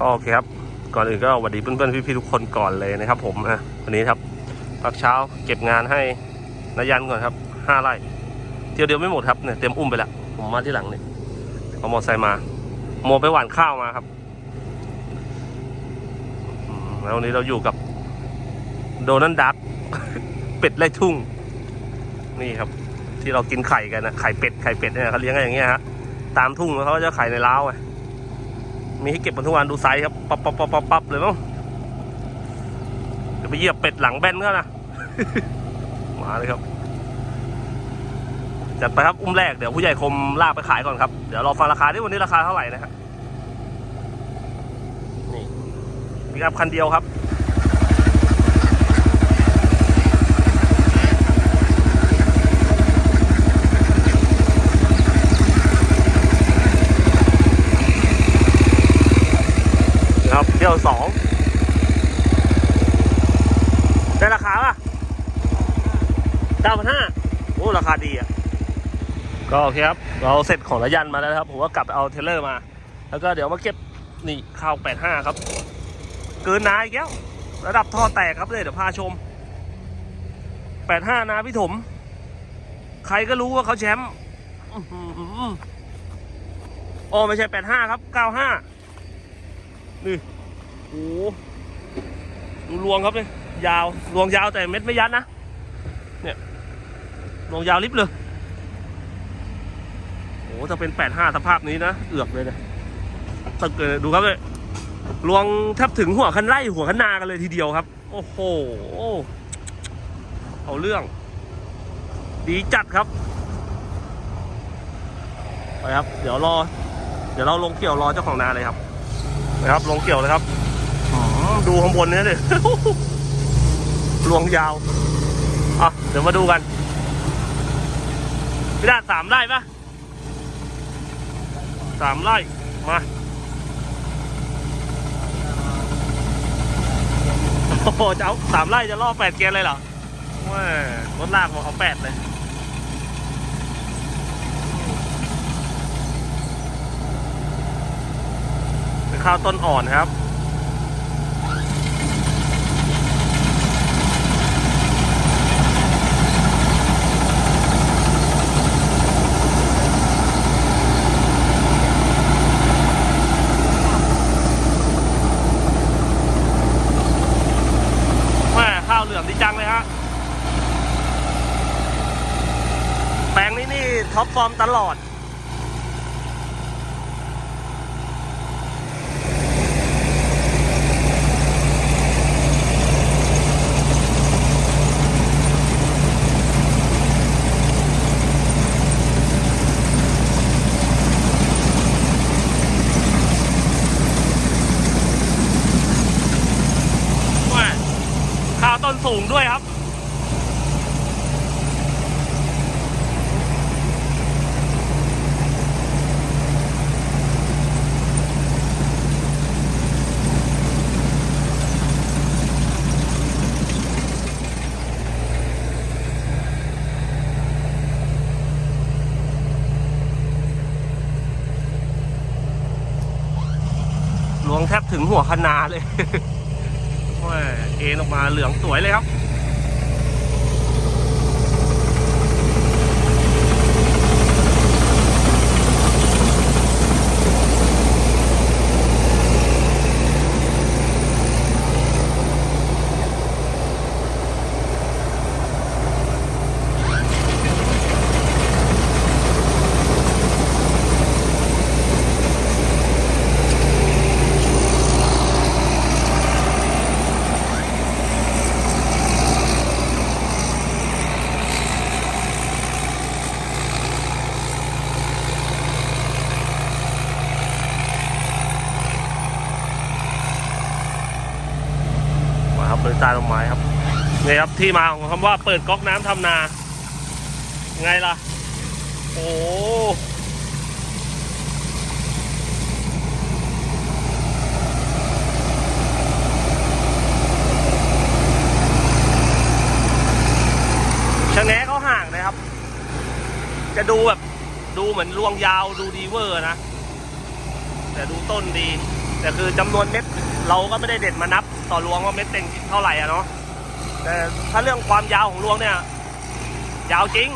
ก็โอเคครับ ก่อนอื่นก็สวัสดีเพื่อนๆพี่ๆทุกคนก่อนเลยนะครับ ผมอะวันนี้ครับพักเช้าเก็บงานให้นายันก่อนครับห้าไร่เที่ยวเดียวไม่หมดครับเนี่ยเตรียมอุ้มไปล้วผมมาที่หลังเนี่ยเอามอไซค์มาโมไปหว่านข้าวมาครับแล้ววันนี้เราอยู่กับโดนันดัก เป็ดไล่ทุ่ง นี่ครับ ที่เรากินไข่กันนะไข่เป็ดไข่เป็ดเนี่ยเขาเลี้ยงกันอย่างเงี้ยฮะตามทุ่งแล้วเขาจะไข่ในเล้าวไง มีให้เก็บกันทุกวันดูไซส์ครับปั๊บปั๊บปั๊บปั๊บปับเลยมั้งจะไปเหยียบเป็ดหลังแบนก็นะมาเลยครับจัดไปครับอุ้มแรกเดี๋ยวผู้ใหญ่คมลากไปขายก่อนครับเดี๋ยวรอฟังราคาที่วันนี้ราคาเท่าไหร่นะฮะนี่ปิกอัพคันเดียวครับ นะครับเที่ยว สองได้ราคาป่ะเก้าพันห้าโอ้ ราคาดีอะ ก็โอเคครับ เราเสร็จของระยันมาแล้วครับ ผมก็กลับไปเอาเทเลอร์มา แล้วก็เดี๋ยวมาเก็บนี่ข้าวแปดห้าครับ เกินนาอีกแล้ว ระดับท่อแตกครับเลยเดี๋ยวพาชมแปดห้านาพี่ถม ใครก็รู้ว่าเขาแชมป์อ๋อไม่ใช่แปดห้าครับเก้าห้านี่ โอ้โหดูรวงครับเนี่ยยาวรวงยาวแต่เม็ดไม่ยัดนะเนี่ยรวงยาวลิบเลยโอ้โหถ้าเป็นแปดห้าสภาพนี้นะเอือกเลยเนี่ยตึกเลยดูครับเลยรวงแทบถึงหัวคันไร่หัวคันนากันเลยทีเดียวครับ โอ้โหเอาเรื่อง ดีจัดครับไปครับ เดี๋ยวรอ เดี๋ยวเราลงเกี่ยวรอเจ้าของนาเลยครับนะครับลงเกี่ยวเลยครับ ดูข้างบนนี้เลยลวงยาว อะ เดี๋ยวมาดูกันพี่ดาสามไร่ปะสามไร่ มาโอ้โหจะเอาสามไร่จะล่อแปดเกียร์เลยเหรอแม่รถลากบอกเอาแปดเลยเป็นข้าวต้นอ่อนครับ แม่ข้าวเหลืองดีจังเลยฮะ แปลงนี้นี่ ท็อปฟอร์มตลอด ข้าวต้นสูงด้วยครับ ลวงแทบถึงหัวคนาเลย เอ็นออกมาเหลืองสวยเลยครับ มาครับเลยใต้ต้นไม้ครับนี่ครับ ที่มาของคำว่าเปิดก๊อกน้ำทำนา ไงล่ะ โอ้ชะแงะเขาห่างนะครับ จะดูแบบดูเหมือนรวงยาวดูดีเวอร์นะ แต่ดูต้นดี แต่คือจำนวนเม็ดเราก็ไม่ได้เด็ดมานับ ต่อรวงว่าเม็ดเต็งเท่าไหร่อะเนาะ แต่ถ้าเรื่องความยาวของรวงเนี่ย ยาวจริง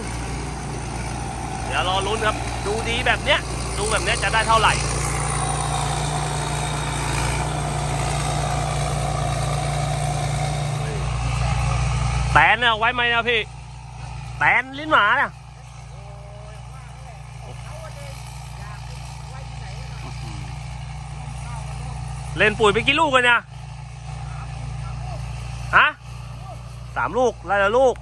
เดี๋ยวรอลุ้นครับ ดูดีแบบเนี้ย ดูแบบเนี้ยจะได้เท่าไหร่แตนเนี่ยไว้ไหมนะพี่ แตนลิ้นหมาเนี่ยเล่นปุ๋ยไปกี่ลูกกันเนี่ย ฮะ สามลูกไรละลูก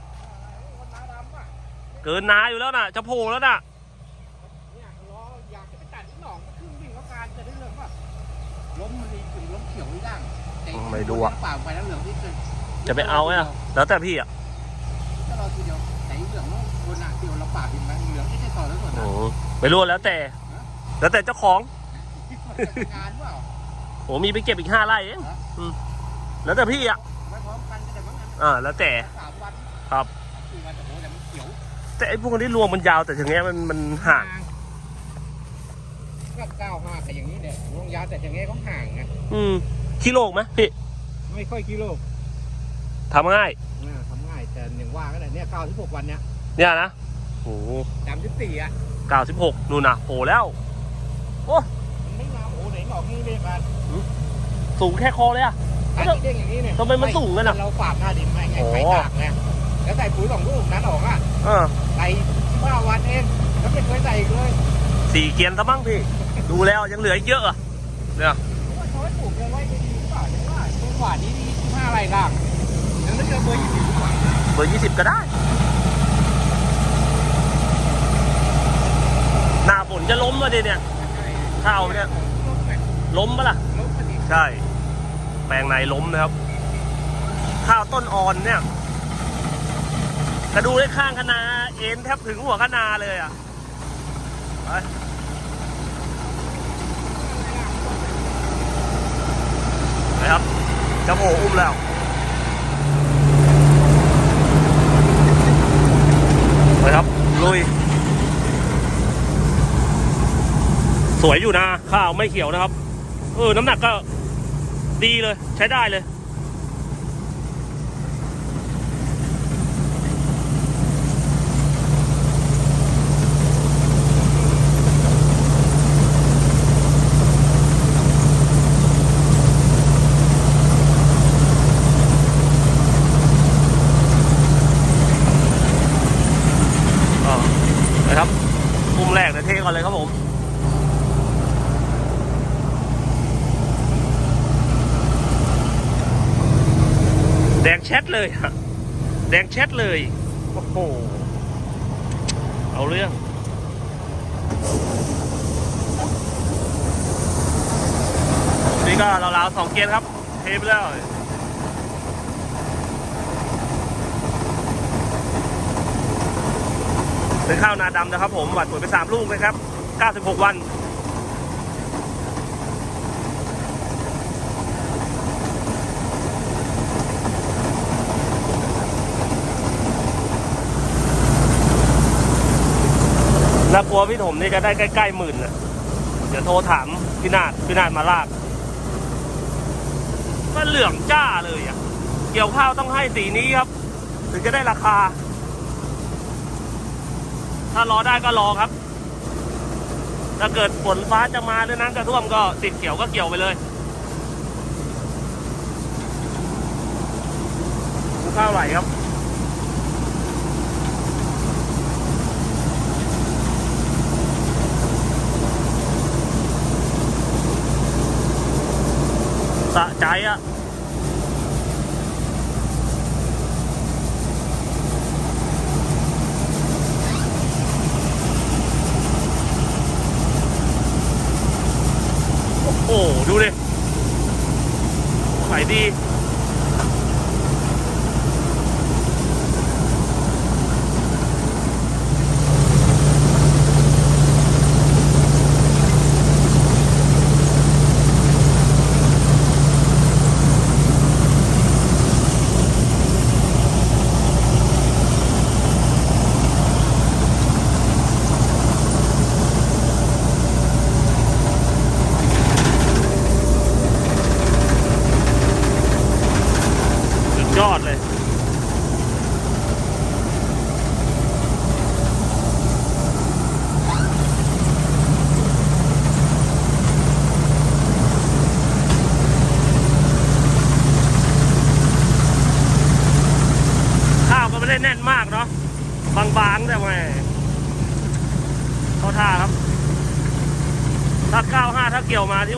เกินนาอยู่แล้วน่ะ จะโผล่แล้วน่ะเนี่ยรออยากจะไปตัดที่หนองก็ครึ่งวิ่งเขาการจะได้เรื่องว่าล้มมันดีถึงล้มเขียวไม่ได้แต่ไม่ดูอะเปล่าไปแล้วเหลืองที่เกินจะไปเอาไหมอะแล้วแต่พี่อะก็รอทีเดียวแต่อีเหลืองต้องคนอะเดียวเราปราบอีกไหมเหลืองที่จะต่อแล้วส่วนโอ้นะโหไม่รู้แล้วแต่ แล้วแต่เจ้าของงานเปล่าโอ้มีไปเก็บอีกห้าไร่เองอืมแล้วแต่พี่อะ อ่าแล้วแต่สามวันครับสี่วันแต่โหแต่มันเขียวแต่ไอ้พวกนี้รวงมันยาวแต่ถึงเงี้ยมันมันห่างก็เก้าห้าแต่อย่างนี้เนี่ยลงยาวแต่อย่างเงี้ยเขาห่างไงอืมกิโลกไหมพี่ไม่ค่อยกิโลทำง่ายอ่าทำง่ายแต่อย่างว่าก็ได้เนี่ยเก้าที่หกวันเนี่ยเนี่ยนะโอ้โหสามสิบสี่อะเก้าสิบหกนู่นน่ะโผล่แล้วมันไม่งามโอ้ไหนหนอกนี่เลยกันสูงแค่คอเลยอะ ถ้าเด้งอย่างนี้เนี่ยทำไมมันสูงกันอะเราฝากหน้าดินไว้ไงโอ้ไข่ตากไงแล้วใส่ปุ๋ยสองลูกนั้นออกอะเออใส่เมื่อวันเองแล้วไม่เคยใส่อีกเลยสี่เกียนซะมั้งพี่ ดูแล้วยังเหลืออีกเยอะอะเนี่ยผมว่าเขาให้ปลูกเอาไว้ดีๆหรือเปล่าเนี่ยว่าต้นหวานนี้มีสิบห้าไร่ล่างยังนึกจะเบอร์ยี่สิบกว่าเบอร์ยี่สิบก็ได้ หน้าฝนจะล้มมาดิเนี่ยข้าวเนี่ย ล้มไหมล้มปะล่ะล้มพอดีใช่ แปลงในล้มนะครับ ข้าวต้นอ่อนเนี่ยกระดูได้ข้างคนาเอ็นแทบถึงหัวคนาเลยอะไปนะครับจะโผอุ้มแล้วไปครับลุย สวยอยู่นะ ข้าวไม่เขียวนะครับ เออ น้ำหนักก็ ดีเลย ใช้ได้เลย อ่านะครับมุมแรกเดี๋ยวเทก่อนเลยครับผม แดงแชทเลยอะแดงแชท เลย โอ้โห เอาเรื่อง นี่ก็ราวๆสองเกียร์ครับ เทไปแล้วเป็นข้าวนาดำนะครับผมหวัดปุ๋ยไปสามลูกนะครับ 96 วัน น่ากลัวพี่ถมนี่จะได้ใกล้ๆหมื่นนะเดี๋ยวโทรถามพี่นาดพี่นาดมาลากก็เหลืองจ้าเลยอะ เกี่ยวข้าวต้องให้สีนี้ครับ ถึงจะได้ราคา ถ้ารอได้ก็รอครับ ถ้าเกิดฝนฟ้าจะมาหรือน้ำจะท่วมก็ติดเกี่ยวก็เกี่ยวไปเลยข้าวไหลครับ สะใจอะโอ้โหดูดิไหลดี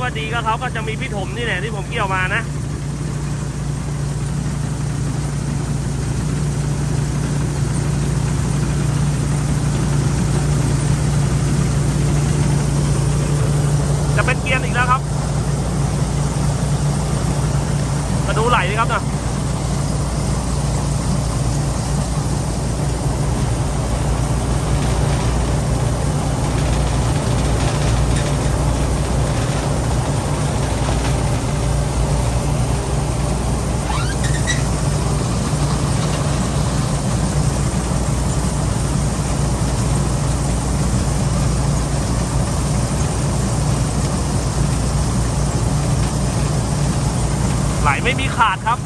ว่าดีก็เขาก็จะมีพี่ถมนี่แหละที่ผมเกี่ยวมานะจะเป็นเกียร์อีกแล้วครับ มาดูไหลดีครับนะ ไหลไม่มีขาดครับ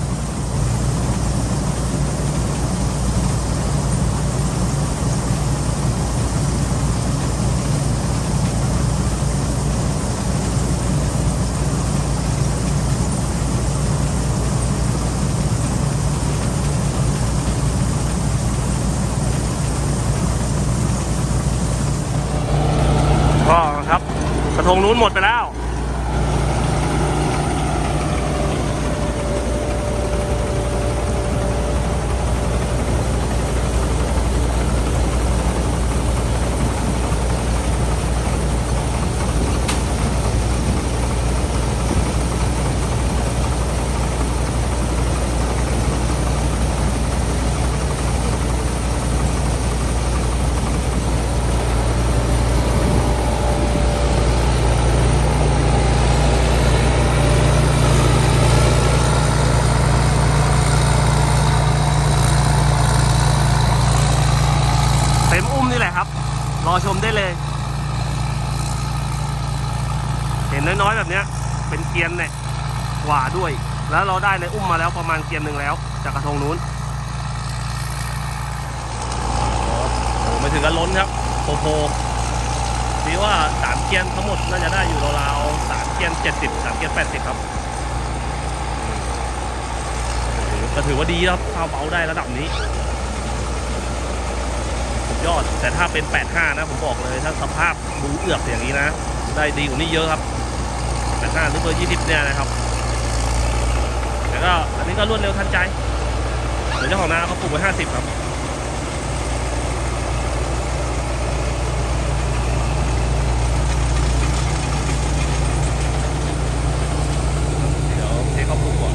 ก็ครับกระทงนู้นหมดไปแล้ว เต็มอุ้มนี่แหละครับ รอชมได้เลย เห็นน้อยๆแบบเนี้ย เป็นเกียร์เนี่ยกว่า ด้วย แล้วเราได้ในอุ้มมาแล้วประมาณเกียร์หนึ่งแล้ว จากกระทงนู้นโอ้ไม่ถึงกันล้นครับโพโพนี่ว่าสามเกียร์ทั้งหมดน่าจะได้อยู่ราวๆสามเกียร์เจ็ดสิบสามเกียร์แปดสิบครับก็ถือว่าดีครับข้าวเบาได้ระดับนี้สุดยอด แต่ถ้าเป็น 85 นะ ผมบอกเลย ถ้าสภาพดูเอือกอย่างนี้นะ ได้ดีกว่านี้เยอะครับ 85 หรือเบอร์ 20 เนี่ยนะครับ แต่ก็อันนี้ก็รวดเร็วทันใจเดี๋ยวเจ้าของนาเขาปลูกไว้ห้าสิบครับ เดี๋ยวเทเขาปลูกก่อน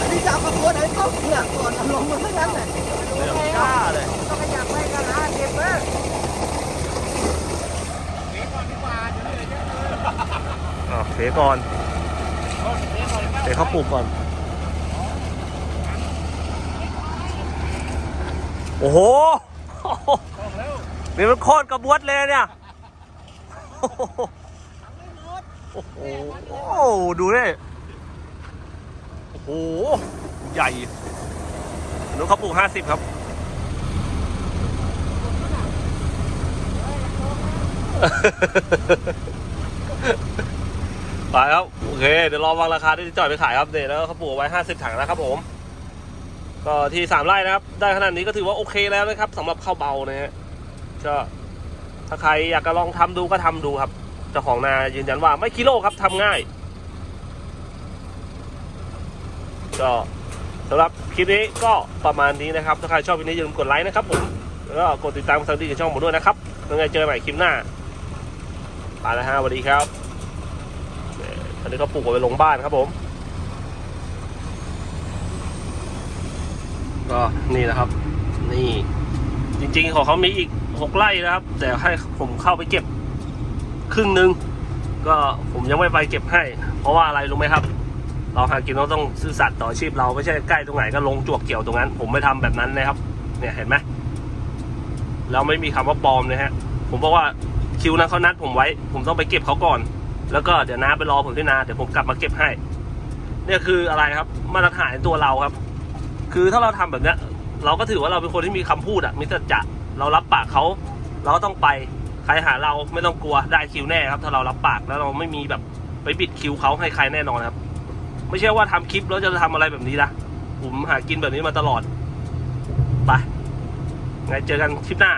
อันนี้จะเอากระโปรงไหนเข้าเผือกก่อนเอาลงมาทั้งนั้นเลย เรื่องกล้าเลย ต้องขยับไปกันหาเก็บเลย เดี๋ยวก่อนดีกว่าเดี๋ยวเหลือเยอะเลย อะ เทก่อนเอาเดี๋ยวเขาปลูกก่อน โอ้โหบอกแล้วนี่มันโคตรกระบวดเลยเนี่ย โอ้โห ดูดิโอ้โห ใหญ่นู้เขาปลูกห้าสิบครับ ไปครับ โอเค เดี๋ยวรอวางราคาที่จ่อยไปขายครับเดี๋ยวแล้วเขาปลูกไว้ห้าสิบถังนะครับผม ก็ที่สามไร่นะครับ ได้ขนาดนี้ก็ถือว่าโอเคแล้วนะครับสำหรับข้าวเบานะฮะก็ถ้าใครอยากจะลองทำดูก็ทำดูครับเจ้าของนายืนยันว่าไม่กิโลครับทำง่าย ก็สำหรับคลิปนี้ก็ประมาณนี้นะครับ ถ้าใครชอบวิดีโอนี้อย่าลืมกดไลค์นะครับผมแล้วก็กดติดตามสั่งดีกับช่องผมด้วยนะครับยังไงเจอกันใหม่คลิปหน้าไปแล้วฮะสวัสดีครับ นนี้ก็ปลูกเอาไปลงบ้านครับผม ก็นี่นะครับ นี่ จริงๆของเขามีอีกหกไร่นะครับ แต่ให้ผมเข้าไปเก็บครึ่งนึง ก็ผมยังไม่ไปเก็บให้ เพราะว่าอะไรรู้ไหมครับ เราหากินเราต้องซื่อสัตย์ต่ออาชีพเราไม่ใช่ใกล้ตรงไหนก็ลงจวกเกี่ยวตรงนั้น ผมไม่ทำแบบนั้นนะครับ เนี่ยเห็นไหมเราไม่มีคำว่าปลอมนะฮะ ผมบอกว่าคิวนั้นเขานัดผมไว้ ผมต้องไปเก็บเขาก่อน แล้วก็เดี๋ยวน้าไปรอผมที่นาเดี๋ยวผมกลับมาเก็บให้ เนี่ยคืออะไรครับ มาตรฐานตัวเราครับ คือถ้าเราทำแบบเนี้ย เราก็ถือว่าเราเป็นคนที่มีคำพูดอะมิสเตอร์จะเรารับปากเขาเราก็ต้องไปใครหาเราไม่ต้องกลัวได้คิวแน่ครับ ถ้าเรารับปากแล้วเราไม่มีแบบไปบิดคิวเขาให้ใครแน่นอนครับ ไม่ใช่ว่าทำคลิปแล้วจะทำอะไรแบบนี้นะผมหากินแบบนี้มาตลอดไปไงเจอกันคลิปหน้า